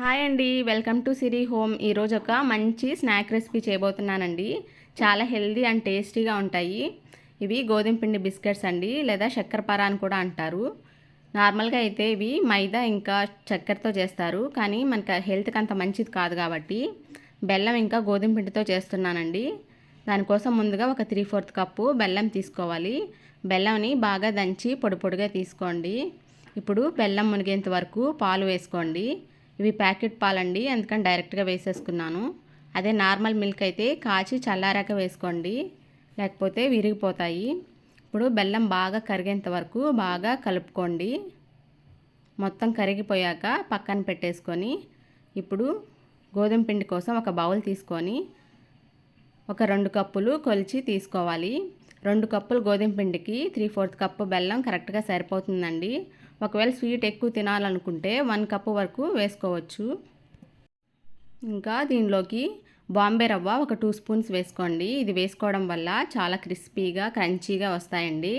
Hi అండి. Welcome to Siri home. ఈరోజు ఒక మంచి స్నాక్ రెసిపీ చేయబోతున్నానండి. చాలా హెల్దీ అండ్ టేస్టీగా ఉంటాయి. ఇవి గోధుమ పిండి బిస్కెట్స్ అండి లేదా చక్కెరపార అని కూడా అంటారు. నార్మల్గా అయితే ఇవి మైదా ఇంకా చక్కెరతో చేస్తారు. కానీ మనకి హెల్త్కి అంత మంచిది కాదు కాబట్టి బెల్లం ఇంకా గోధుమ పిండితో చేస్తున్నానండి. దానికోసం ముందుగా ఒక త్రీ ఫోర్త్ కప్పు బెల్లం తీసుకోవాలి. బెల్లంని బాగా దంచి పొడి పొడిగా తీసుకోండి. ఇప్పుడు బెల్లం మునిగేంత వరకు పాలు వేసుకోండి. ఇవి ప్యాకెట్ పాలండి అందుకని డైరెక్ట్గా వేసేసుకున్నాను. అదే నార్మల్ మిల్క్ అయితే కాచి చల్లారాక వేసుకోండి లేకపోతే విరిగిపోతాయి. ఇప్పుడు బెల్లం బాగా కరిగేంత వరకు బాగా కలుపుకోండి. మొత్తం కరిగిపోయాక పక్కన పెట్టేసుకొని ఇప్పుడు గోధుమ పిండి కోసం ఒక బౌల్ తీసుకొని ఒక రెండు కప్పులు కొలిచి తీసుకోవాలి. రెండు కప్పులు గోధుమ పిండికి త్రీ ఫోర్త్ కప్పు బెల్లం కరెక్ట్గా సరిపోతుందండి. ఒకవేళ స్వీట్ ఎక్కువ తినాలనుకుంటే వన్ కప్ వరకు వేసుకోవచ్చు. ఇంకా దీనిలోకి బాంబే రవ్వ ఒక టూ స్పూన్స్ వేసుకోండి. ఇది వేసుకోవడం వల్ల చాలా క్రిస్పీగా క్రంచీగా వస్తాయండి.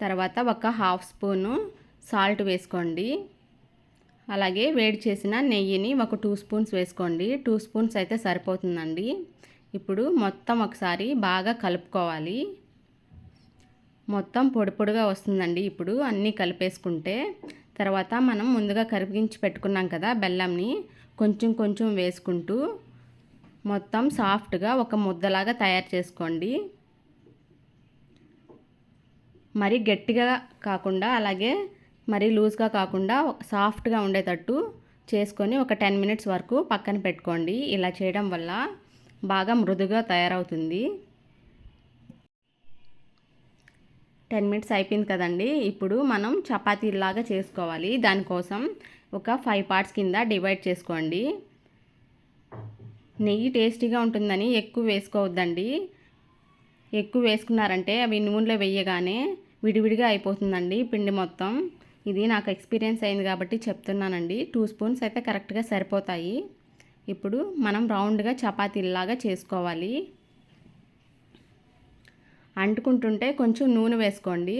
తర్వాత ఒక హాఫ్ స్పూను సాల్ట్ వేసుకోండి. అలాగే వేడి చేసిన నెయ్యిని ఒక టూ స్పూన్స్ వేసుకోండి. టూ స్పూన్స్ అయితే సరిపోతుందండి. ఇప్పుడు మొత్తం ఒకసారి బాగా కలుపుకోవాలి. మొత్తం పొడి పొడిగా వస్తుందండి. ఇప్పుడు అన్నీ కలిపేసుకుంటే తర్వాత మనం ముందుగా కరిగించి పెట్టుకున్నాం కదా బెల్లంని కొంచెం కొంచెం వేసుకుంటూ మొత్తం సాఫ్ట్గా ఒక ముద్దలాగా తయారు చేసుకోండి. మరి గట్టిగా కాకుండా అలాగే మరి లూజ్గా కాకుండా సాఫ్ట్గా ఉండేటట్టు చేసుకొని ఒక టెన్ మినిట్స్ వరకు పక్కన పెట్టుకోండి. ఇలా చేయడం వల్ల బాగా మృదుగా తయారవుతుంది. టెన్ మినిట్స్ అయిపోయింది కదండి. ఇప్పుడు మనం చపాతీలాగా చేసుకోవాలి. దానికోసం ఒక ఫైవ్ పార్ట్స్ కింద డివైడ్ చేసుకోండి. నెయ్యి టేస్టీగా ఉంటుందని ఎక్కువ వేసుకోవద్దండి. ఎక్కువ వేసుకున్నారంటే అవి నూనెలో వేయగానే విడివిడిగా అయిపోతుందండి పిండి మొత్తం. ఇది నాకు ఎక్స్పీరియన్స్ అయింది కాబట్టి చెప్తున్నానండి. టూ స్పూన్స్ అయితే కరెక్ట్గా సరిపోతాయి. ఇప్పుడు మనం రౌండ్గా చపాతీలాగా చేసుకోవాలి. అంటుకుంటుంటే కొంచెం నూనె వేసుకోండి.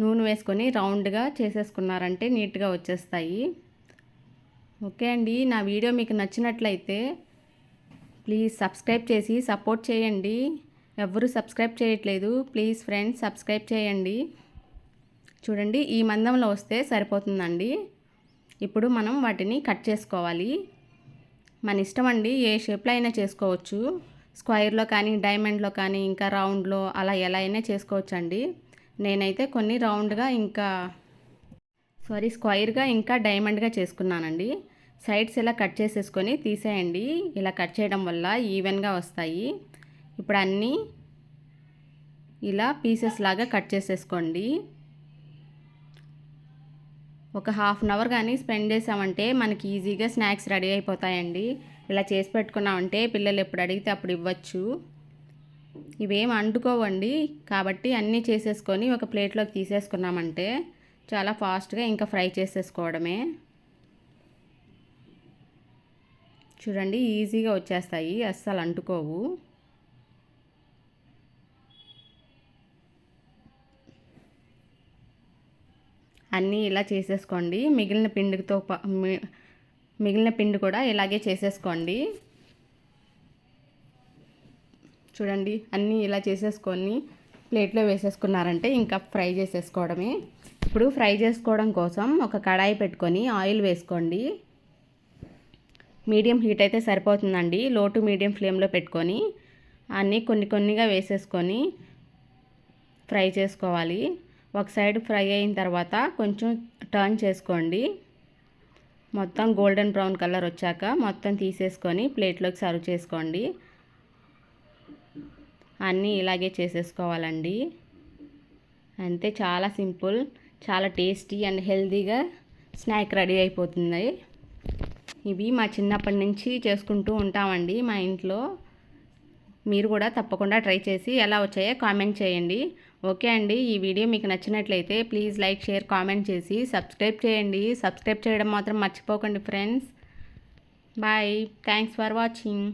నూనె వేసుకొని రౌండ్గా చేసేసుకున్నారంటే నీట్గా వచ్చేస్తాయి. ఓకే అండి నా వీడియో మీకు నచ్చినట్లయితే ప్లీజ్ సబ్స్క్రైబ్ చేసి సపోర్ట్ చేయండి. ఎవరు సబ్స్క్రైబ్ చేయట్లేదు. ప్లీజ్ ఫ్రెండ్స్ సబ్స్క్రైబ్ చేయండి. చూడండి ఈ మందంలో వస్తే సరిపోతుందండి. ఇప్పుడు మనం వాటిని కట్ చేసుకోవాలి. మన ఇష్టం అండి ఏ షేప్లో అయినా చేసుకోవచ్చు. స్క్వైర్లో కానీ డైమండ్లో కానీ ఇంకా రౌండ్లో అలా ఎలా అయినా చేసుకోవచ్చండి. నేనైతే కొన్ని రౌండ్గా ఇంకా సారీ స్క్వైర్గా ఇంకా డైమండ్గా చేసుకున్నానండి. సైడ్స్ ఇలా కట్ చేసేసుకొని తీసేయండి. ఇలా కట్ చేయడం వల్ల ఈవెన్గా వస్తాయి. ఇప్పుడు అన్నీ ఇలా పీసెస్ లాగా కట్ చేసేసుకోండి. ఒక హాఫ్ అన్ అవర్ కానీ స్పెండ్ చేసామంటే మనకి ఈజీగా స్నాక్స్ రెడీ అయిపోతాయండి. ఇలా చేసి పెట్టుకున్నామంటే పిల్లలు ఎప్పుడు అడిగితే అప్పుడు ఇవ్వచ్చు. ఇవేం అంటుకోవండి. కాబట్టి అన్నీ చేసేసుకొని ఒక ప్లేట్లోకి తీసేసుకున్నామంటే చాలా ఫాస్ట్గా ఇంకా ఫ్రై చేసేసుకోవడమే. చూడండి ఈజీగా వచ్చేస్తాయి. అస్సలు అంటుకోవు. అన్నీ ఇలా చేసేసుకోండి. మిగిలిన పిండితో మిగిలిన పిండి కూడా ఇలాగే చేసేసుకోండి. చూడండి అన్నీ ఇలా చేసేసుకొని ప్లేట్లో వేసేసుకున్నారంటే ఇంకా ఫ్రై చేసేసుకోవడమే. ఇప్పుడు ఫ్రై చేసుకోవడం కోసం ఒక కడాయి పెట్టుకొని ఆయిల్ వేసుకోండి. మీడియం హీట్ అయితే సరిపోతుందండి. లో టు మీడియం ఫ్లేమ్లో పెట్టుకొని అన్నీ కొన్ని కొన్నిగా వేసేసుకొని ఫ్రై చేసుకోవాలి. ఒక సైడ్ ఫ్రై అయిన తర్వాత కొంచెం టర్న్ చేసుకోండి. మొత్తం గోల్డెన్ బ్రౌన్ కలర్ వచ్చాక మొత్తం తీసేసుకొని ప్లేట్లోకి సర్వ్ చేసుకోండి. అన్నీ ఇలాగే చేసేసుకోవాలండి. అంతే చాలా సింపుల్ చాలా టేస్టీ అండ్ హెల్తీగా స్నాక్ రెడీ అయిపోతుంది. ఇవి మా చిన్నప్పటి నుంచి చేసుకుంటూ ఉంటామండి మా ఇంట్లో. మీరు కూడా తప్పకుండా ట్రై చేసి ఎలా వచ్చాయో కామెంట్ చేయండి. ఓకే అండి ఈ వీడియో మీకు నచ్చినట్లయితే ప్లీజ్ లైక్ షేర్ కామెంట్ చేసి సబ్స్క్రైబ్ చేయండి. సబ్స్క్రైబ్ చేయడం మాత్రం మర్చిపోకండి friends. Bye. Thanks for watching.